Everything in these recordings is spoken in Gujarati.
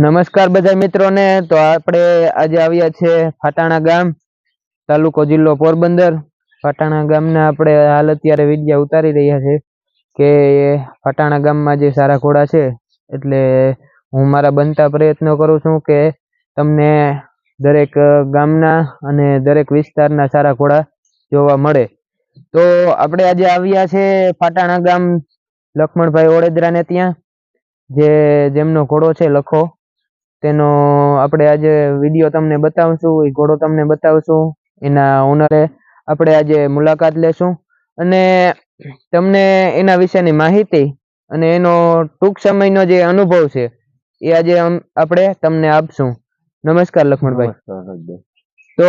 નમસ્કાર બધા મિત્રોને. તો આપણે આજે આવ્યા છે ફાટાણા ગામ, તાલુકો જિલ્લો પોરબંદર. ફાટાણા ગામના આપણે હાલ અત્યારે વિડીયા ઉતારી રહ્યા છે કે ફાટાણા ગામમાં જે સારા ઘોડા છે, એટલે હું મારા બનતા પ્રયત્નો કરું છું કે તમને દરેક ગામના અને દરેક વિસ્તારના સારા ઘોડા જોવા મળે. તો આપણે આજે આવ્યા છે ફાટાણા ગામ લક્ષ્મણભાઈ ઓળેદરાને ત્યાં, જે જેમનો ઘોડો છે લખો. તેનો આપણે આજે વીડિયો તમને બતાવશું એ ઘોડો તમને બતાવશું એના ઓનરે આપણે આજે મુલાકાત લેશું. અને તમને એના વિશેની માહિતી અને એનો ટૂંક સમયનો જે અનુભવ છે એ આજે આપણે તમને આપશું. નમસ્કાર લક્ષ્મણભાઈ તો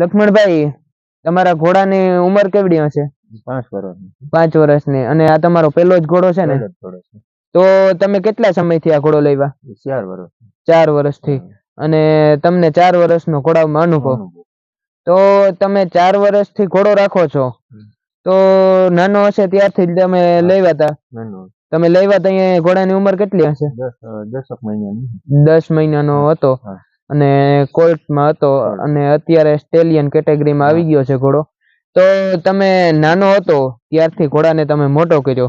લક્ષ્મણભાઈ તમારા ઘોડાની ઉંમર કેવડી હશે? પાંચ વર્ષ પાંચ વર્ષની. અને આ તમારો પહેલો જ ઘોડો છે ને? તો તમે કેટલા સમયથી આ ઘોડો લેવા? ચાર વર્ષ ચાર વર્ષથી અને તમને ચાર વર્ષનો ઘોડામાં અનુભવ. તો તમે ચાર વર્ષથી ઘોડો રાખો છો. તો નાનો હશે ત્યારથી જ તમે લેવા હતા તમે લેવા હતા અહીંયા ઘોડાની ઉંમર કેટલી હશે? દસ મહિનાની. દસ મહિનાનો હતો. અને કોર્ટમાં હતો. અને અત્યારે સ્ટેલિયન કેટેગરીમાં આવી ગયો છે ઘોડો. તો તમે નાનો હતો ત્યારથી ઘોડાને તમે મોટો કર્યો.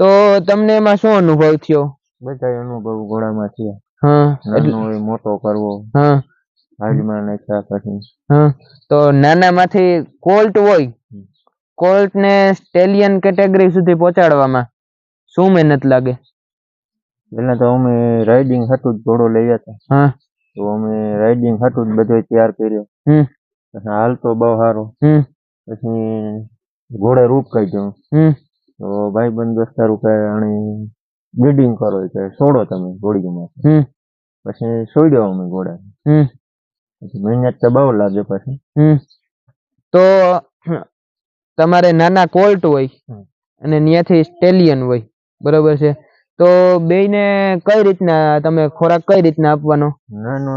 તો તમને એમાં શું અનુભવ થયો? બધા અનુભવ ઘોડામાં થયા. હા મોટો કરવો. હા. હાજમાં નાખ્યા પછી. હા તો નાનામાંથી કોલ્ટ હોય. કોલ્ટ ને સ્ટેલિયન કેટેગરી સુધી પહોંચાડવામાં શું મહેનત લાગે? પેલા તો અમે રાઇડિંગ હતું જ ઘોડો લઈ હતા. હા. તો અમે રાઇડિંગ હતું જ બધો તૈયાર કર્યો. હમ. પછી હાલ તો બહુ સારો. હમ. પછી ઘોડે રૂપ કાઢ્યો. હમ. તો ભાઈ બંધ દોસ્તારું અને બ્રીડિંગ કરો કે છોડો તમે ઘોડીમાં હમ. પછી દો અમે ઘોડા હમ. પછી મહેનત દબાવ લાગે પછી. તો તમારે નાના કોલ્ટ હોય અને ત્યાંથી સ્ટેલિયન હોય બરોબર છે? તો બેયને કઈ રીતના તમે ખોરાક કઈ રીતના આપવાનો? નાનો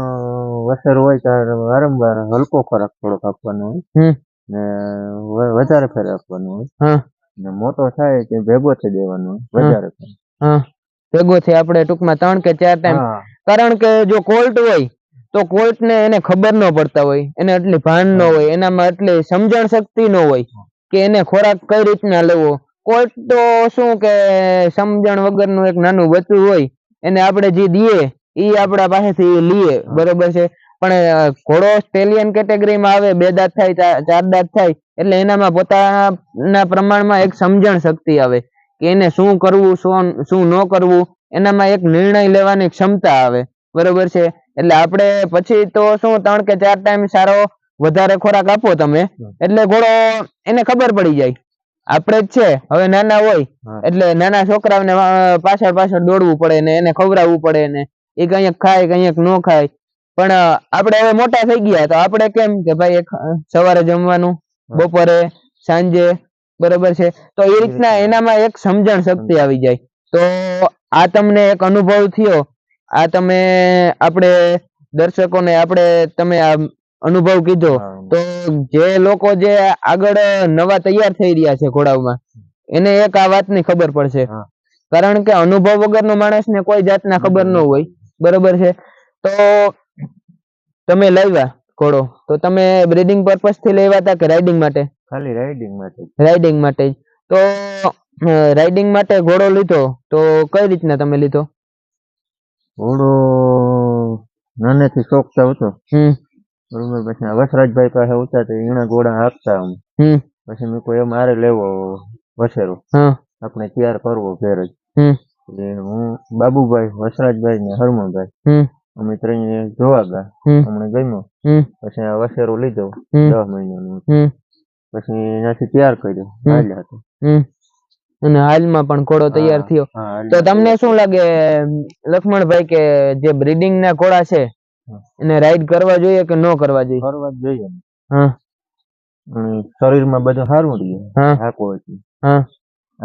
વસર હોય ત્યારે વારંવાર હલકો ખોરાક થોડોક આપવાનો હોય. હમ. ને વધારે ફેર આપવાનો હોય. મોટો થાય કે ભેગો થઈ દેવાનો વધારે ભેગો છે આપણે ટૂંકમાં ત્રણ કે ચાર ટાઈમ કારણ કે જો કોલ્ટ હોય તો કોર્ટ ને એને ખબર ન પડતા હોય. એને એટલી ભાન ન હોય. એનામાં એટલી સમજણ શક્તિ ન હોય કે એને ખોરાક કઈ રીતના લેવો. કોર્ટ તો શું કે સમજણ વગરનું એક નાનું બચ્ચું હોય એને આપણે જે દઈએ એ આપણા પાસેથી લઈએ. બરોબર છે? પણ ઘોડો સ્ટેલિયન કેટેગરીમાં આવે બે દાંત થાય ચાર દાંત થાય એટલે એનામાં પોતાના પ્રમાણમાં એક સમજણ શક્તિ આવે કે એને શું કરવું શું શું ન કરવું એનામાં એક નિર્ણય લેવાની ક્ષમતા આવે. બરોબર છે? એટલે આપણે પછી તો શું ત્રણ કે ચાર ટાઈમ સારો વધારે ખોરાક આપો તમે. એટલે ઘોડો એને ખબર પડી જાય. આપણે જ છે હવે નાના હોય એટલે નાના છોકરાઓને પાછળ પાછળ દોડવું પડે ને એને ખવડાવવું પડે ને એ કંઈક ખાય કંઈક ન ખાય. પણ આપણે હવે મોટા થઈ ગયા તો આપણે કેમ કે ભાઈ સવારે જમવાનું બપોરે સાંજે બરોબર છે. તો એ રીતના એનામાં એક સમજણ શક્તિ આવી જાય. તો આ તમને એક અનુભવ થયો. આ તમે આપણે દર્શકોને આપણે તમે આ અનુભવ કીધો. તો જે લોકો જે આગળ નવા તૈયાર થઈ રહ્યા છે ઘોડાઓમાં એને એક આ વાતની ખબર પડશે. કારણ કે અનુભવ વગરનો માણસને કોઈ જાતના ખબર ન હોય. બરોબર છે. તો તમે લાવ્યા ઘોડો તો તમે બ્રીડિંગ પર્પસથી લેવા હતા કે રાઇડિંગ માટે? ખાલી રાઇડિંગ માટે. રાઇડિંગ માટે તો રાઇડિંગ માટે ઘોડો લીધો તો કઈ રીતના તમે લીધો? ઘોડો નાનેથી શોખ તો હતો બરોબર પછી વસરાજભાઈ પાસે ઉતા તો એના ઘોડા હાંકતા અમે. પછી મેં કોઈ મારે લેવો વસેરો. આપણે તૈયાર કરવો ઘેર જ. હું બાબુભાઈ વસરાજભાઈ ને હરમણભાઈ હમ. અમે ત્રણ જોવા ગયા. અમને ગમ્યો. પછી આ વસેરો લીધો. હમ. દસ મહિનાનું. પછી એનાથી તૈયાર કર્યો. હાલ્યા હતો. અને હાલમાં પણ ઘોડો તૈયાર થયો. તો તમને શું લાગે લક્ષ્મણભાઈ કે જે બ્રીડિંગ ના ઘોડા છે એને રાઈડ કરવા જોઈએ કે ન કરવા જોઈએ? ફરવા જ જોઈએ. હા. શરીરમાં બધું સારું રહે. હા. હાંકવો હા.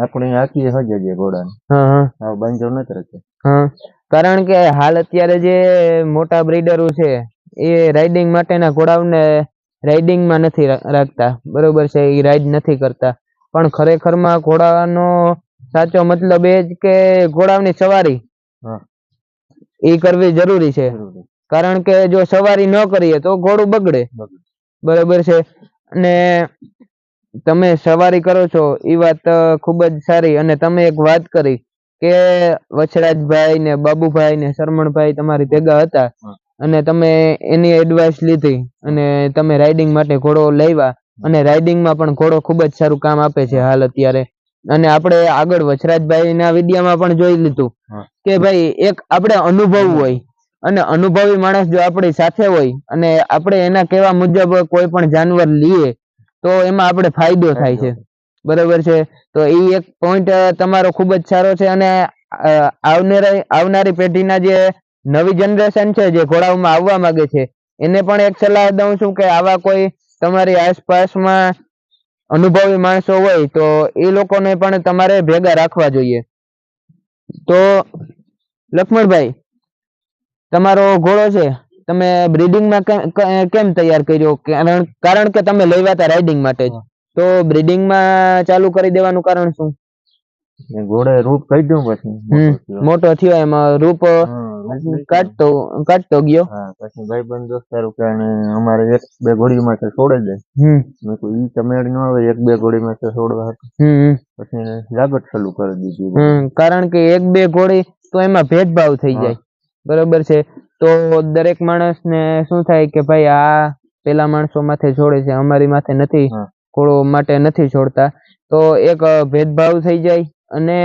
આપણે હાંકીએ હજે ઘોડાને. હા હા. બાંધો નથી રાખે. હા. કારણ કે હાલ અત્યારે જે મોટા બ્રીડરો છે એ રાઇડિંગ માટેના ઘોડાઓને રાઇડિંગમાં નથી રાખતા. બરોબર છે એ રાઈડ નથી કરતા. પણ ખરેખરમાં ઘોડાનો સાચો મતલબ એ જ કે ઘોડાની સવારી હા. એ કરવી જરૂરી છે. કારણ કે જો સવારી ન કરીએ તો ઘોડું બગડે. બરોબર છે. અને તમે સવારી કરો છો એ વાત ખૂબ જ સારી. અને તમે એક વાત કરી કે વછરાજભાઈ ને બાબુભાઈ ને શરમણભાઈ તમારી ભેગા હતા અને તમે એની એડવાઇસ લીધી અને તમે રાઇડિંગ માટે ઘોડો લાવ્યા અને રાઇડિંગમાં પણ ઘોડો ખૂબ જ સારું કામ આપે છે હાલ અત્યારે. અને આપણે આગળ વછરાજભાઈ ના વિડીયામાં પણ જોઈ લીધું કે ભાઈ એક આપણે અનુભવ હોય. અને અનુભવી માણસ જો આપણી સાથે હોય અને આપણે એના કહેવા મુજબ કોઈ પણ જાનવર લઈએ તો એમાં આપણે ફાયદો થાય છે. બરોબર છે? તો એ એક પોઈન્ટ તમારો ખૂબ જ સારો છે અને આવનારી આવનારી પેઢીના જે નવી જનરેશન છે જે ઘોડાઓમાં આવવા માંગે છે એને પણ એક સલાહ દઉં છું કે આવા કોઈ તમારી આસપાસમાં અનુભવી માણસો હોય તો એ લોકોને પણ તમારે ભેગા રાખવા જોઈએ. તો લક્ષ્મણભાઈ તમારો ઘોડો છે? તમે બ્રિડિંગમાં કેમ તૈયાર કર્યો? કારણ કારણ કે તમે લેવા હતા રાઇડિંગ માટે જ. તો બ્રિડિંગમાં ચાલુ કરી દેવાનું કારણ શું? ઘોડે રૂપ કાઢ્યું પછી. મોટો થયો. એમાં. રૂપ. કાઢતો કાઢતો ગયો. પછી ભાઈબંધ દોસ્તારો કે આને અમારે એક બે ઘોડી માટે છોડે દે મેં કહ્યું ઈ ચમેડ ન આવે એક બે ઘોડી માટે છોડવા હતું પછી લાગત ચાલુ કરી દીધી. કારણ કે એક બે ઘોડી તો એમાં ભેદભાવ થઈ જાય. બરોબર છે. તો દરેક માણસને શું થાય કે ભાઈ આ પેલા માણસો માથે છોડે છે અમારી માથે નથી. ઘોડો માટે નથી છોડતા તો એક ભેદભાવ થઈ જાય અને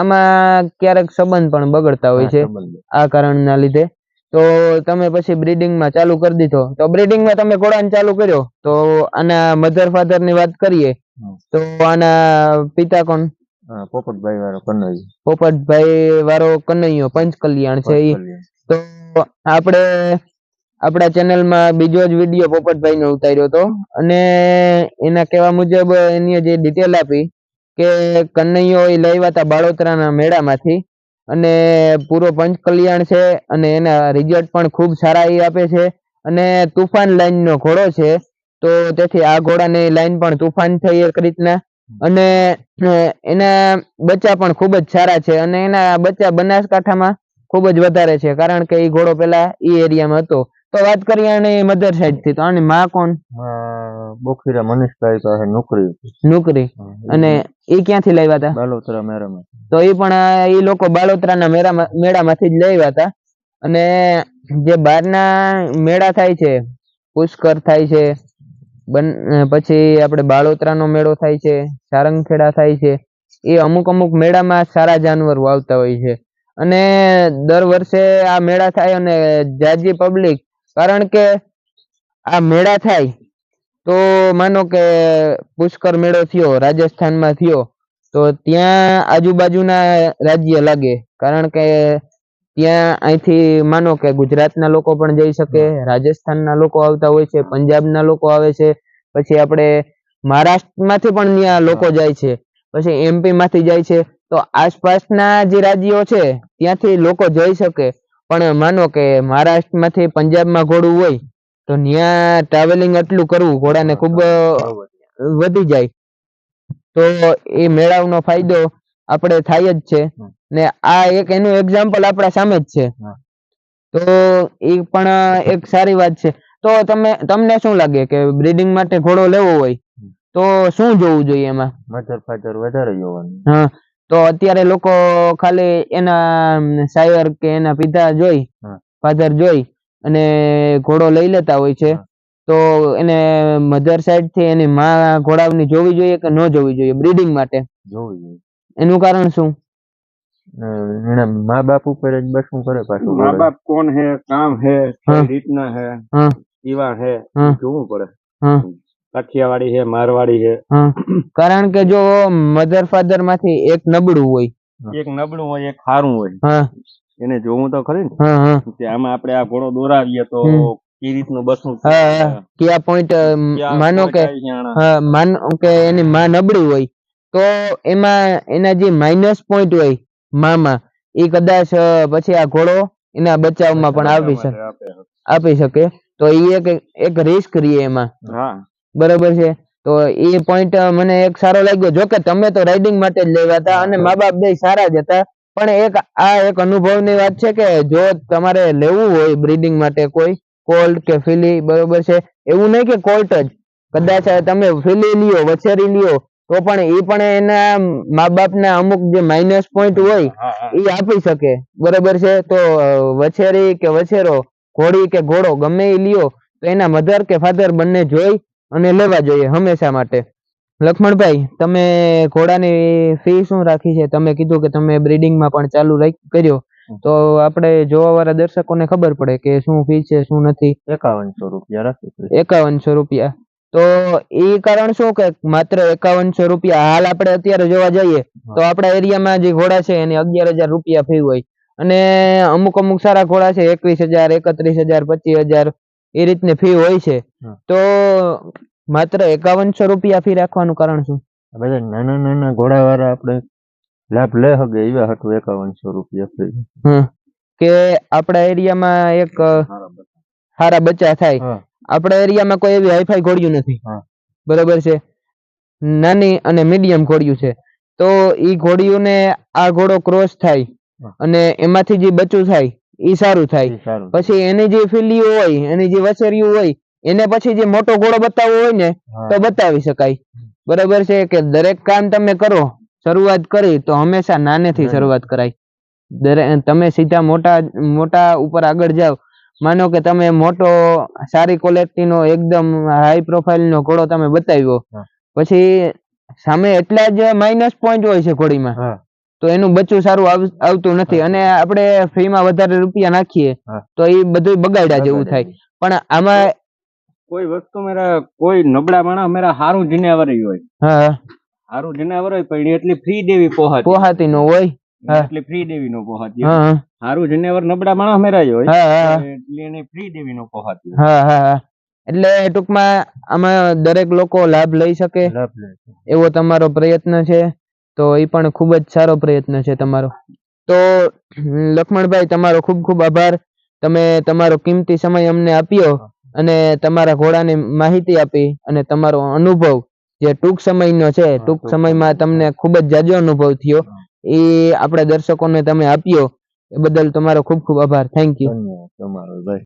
આમાં ક્યારેક સંબંધ પણ બગડતા હોય છે. આ કારણના લીધે. તો તમે પછી બ્રીડિંગમાં ચાલુ કરી દીધો. તો બ્રીડિંગમાં તમે ઘોડાને ચાલુ કર્યો. તો આના મધર ફાધરની વાત કરીએ. તો આના પિતા કોણ? પોપટભાઈ વાળો કનૈયો. પોપટભાઈ વાળો કનૈયો પંચકલ્યાણ છે તો આપણે, આપણા ચેનલમાં બીજો જ વીડિયો પોપટભાઈ નો ઉતાર્યો હતો. અને એના કહેવા મુજબ એની જે ડિટેલ આપી કે કનૈયો એ લાવ્યા હતા બાળોતરાના મેળામાંથી અને પૂરો પંચકલ્યાણ છે અને એના રિઝલ્ટ પણ ખૂબ સારા એ આપે છે. અને તુફાન લાઈનનો ઘોડો છે, તો તેથી આ ઘોડાની લાઈન પણ તુફાન થઈ એક રીતના. અને એના બચ્ચા પણ ખૂબ જ સારા છે અને એના બચ્ચા બનાસકાંઠામાં ખૂબ જ વધારે છે કારણ કે એ ઘોડો પેલા ઈ એરિયામાં હતો. તો વાત કરીએ અને મધર સાઈડથી તો આની માં કોણ? બોખીરા મનીષભાઈ પાસે નોકરી. નોકરી. અને એ ક્યાંથી લાવ્યા હતા? બાલોતરા મેળામાં તો એ પણ એ લોકો બાલોતરાના મેળામાં મેળામાંથી જ લાવ્યા હતા. અને જે બહારના મેળા થાય છે પુષ્કર થાય છે બન પછી આપણે બાળોતરાનો મેળો થાય છે સારંગખેડા થાય છે એ અમુક અમુક મેળામાં સારા જાનવરો આવતા હોય છે. અને દર વર્ષે આ મેળા થાય અને જાજી પબ્લિક કારણ કે આ મેળા થાય, તો માનો કે પુષ્કર મેળો થયો, રાજસ્થાનમાં થયો, તો ત્યાં આજુબાજુના રાજ્ય લાગે, કારણ કે ત્યાં અહીંથી માનો કે ગુજરાતના લોકો પણ જઈ શકે, રાજસ્થાનના લોકો આવતા હોય છે, પંજાબના લોકો આવે છે, પછી આપણે મહારાષ્ટ્રમાંથી પણ ત્યાં લોકો જાય છે, પછી એમપીમાંથી જાય છે તો આસપાસના જે રાજ્યો છે ત્યાંથી લોકો જઈ શકે. પણ માનો કે મહારાષ્ટ્રમાંથી પંજાબમાં ઘોડું હોય તો ત્યાં ટ્રાવેલિંગ એટલું કરવું ઘોડાને ખૂબ વધી જાય. તો એ મેળાવનો ફાયદો આપણે થાય જ છે. ને આ એક એનું એક્ઝામ્પલ આપણા સામે જ છે. તો એ પણ એક સારી વાત છે. તો તમે તમને શું લાગે કે બ્રીડિંગ માટે ઘોડો લેવો હોય? તો શું જોવું જોઈએ એમાં? મધર ફાધર વધારે જોવાનું. હા. તો અત્યારે લોકો ખાલી એના સાયર કે એના પિતા જોઈ ફાધર જોઈ અને ઘોડો લઈ લેતા હોય છે. તો એને મધર સાઈડથી એની માં ઘોડાની જોવી જોઈએ કે ન જોવી જોઈએ બ્રીડિંગ માટે? જોવી જોઈએ. એનું કારણ શું? એના મા બાપ ઉપર જ બસ શું કરે પાછું મા બાપ કોણ હે કામ હે હા. રીતના હે હા. કેવા હે હા. જોવું પડે. હા. કાઠિયાવાડી છે મારવાડી છે. હા. કારણ કે જો મધર ફાધરમાંથી એક નબળું હોય. એક નબળું હોય એક સારું હોય. હા. એને જોવું તો ખરી ને. આમાં આપણે આ ઘોડો દોરાવીએ તો. રીતનું બસવું પોઈન્ટ કે માનો કે એની માં નબળી હોય તો એમાં એના જે માઇનસ પોઈન્ટ હોય મામાં એ કદાચ પછી આ ઘોડો એના બચાવમાં પણ આપી શકે. આપી. શકે. તો એ એક એક રિસ્ક રહીએ એમાં. હા. બરોબર છે? તો એ પોઈન્ટ મને એક સારો લાગ્યો. જોકે તમે તો રાઇડિંગ માટે જ લેવા હતા અને મા બાપ બે સારા જ હતા. પણ એક આ એક અનુભવની વાત છે કે જો તમારે લેવું હોય બ્રીડિંગ માટે કોઈ કોલ્ડ કે ફિલી બરોબર છે? એવું નહીં કે કોલ્ટ જ. કદાચ તમે ફિલી લ્યો વછેરી લ્યો તો પણ એ પણ એના મા બાપના અમુક જે માઇનસ પોઈન્ટ હોય એ આપી શકે. બરોબર છે? તો વછેરી કે વછેરો ઘોડી કે ઘોડો ગમે એ લ્યો તો એના મધર કે ફાધર બંને જોઈ અને લેવા જોઈએ હંમેશા માટે. લક્ષ્મણભાઈ તમે ઘોડાની ફી શું રાખી છે? તમે કીધું કે તમે બ્રીડિંગમાં પણ ચાલુ રાખ- કર્યો. તો આપણે જોવાવાળા દર્શકોને ખબર પડે કે શું ફી છે શું નથી. એકાવનસો રૂપિયા રાખી એકાવનસો રૂપિયા. તો એ કારણ શું કે માત્ર એકાવનસો રૂપિયા? હાલ આપણે અત્યારે જોવા જઈએ તો આપણા એરિયામાં જે ઘોડા છે એની અગિયાર હજાર રૂપિયા ફી હોય. અને અમુક અમુક સારા ઘોડા છે એકવીસ હજાર એકત્રીસ હજાર પચીસ હજાર. એ રીતની ફી હોય છે. તો માત્ર એકાવનસો રૂપિયા ફી રાખવાનું કારણ શું? બધા નાના નાના ઘોડા વાળા આપણે લાભ લે હગે એવા હતું એકાવનસો રૂપિયા ફી. કે આપણા એરિયામાં એક સારા બચ્ચા થાય. આપણા એરિયામાં કોઈ એવી હાઈફાઈ ઘોડિયું નથી. બરોબર છે? નાની અને મીડિયમ ઘોડિયું છે. તો ઈ ઘોડિયુંને આ ઘોડો ક્રોસ થાય અને એમાંથી જે બચ્ચું થાય ઈ સારું થાય. પછી એની જે ફીલીઓ હોય એની જે વછેરીયું હોય એને પછી જે મોટો ઘોડો બતાવવો હોય ને તો બતાવી શકાય. બરાબર છે કે દરેક કામ તમે કરો શરૂઆત કરી તો હંમેશા નાનેથી શરૂઆત કરાય. દરેક તમે સીધા મોટા મોટા ઉપર આગળ જાઓ. માનો કે તમે મોટો સારી ક્વોલિટીનો એકદમ હાઈ પ્રોફાઇલનો ઘોડો તમે બતાવ્યો. પછી સામે એટલા જ માઇનસ પોઈન્ટ હોય છે ઘોડીમાં. તો એનું બચ્ચું સારું આવતું નથી. અને આપણે ફીમાં વધારે રૂપિયા નાખીએ તો એ બધું બગાડ્યા જેવું થાય. પણ આમાં કોઈ વસ્તુ મેરા કોઈ નબળા માણસ મેરા હારું જિનેવરી હોય. હા. હારું જિનેવર હોય પણ એટલી ફ્રી દેવી પોહાતી. પોહાતી નો હોય. એટલી ફ્રી દેવી નો પોહાતી હારું જિનેવર નબળા માણસ મેરા હોય એટલે એને ફ્રી દેવી નો પોહાતી હા હા એટલે ટૂંકમાં આમાં દરેક લોકો લાભ લઈ શકે. એવો તમારો પ્રયત્ન છે. તો એ પણ ખૂબ જ સારો પ્રયત્ન છે તમારો. તો લક્ષ્મણભાઈ તમારો ખૂબ ખૂબ આભાર. તમે તમારો કિંમતી સમય અમને આપ્યો અને તમારા ઘોડાની માહિતી આપી અને તમારો અનુભવ જે ટૂંક સમયનો છે ટૂંક ટૂંક સમયમાં તમને ખૂબ જ જાજો અનુભવ થયો. એ આપણા દર્શકોને તમે આપ્યો. એ બદલ તમારો ખૂબ ખૂબ આભાર. થેન્ક યુ તમારો ભાઈ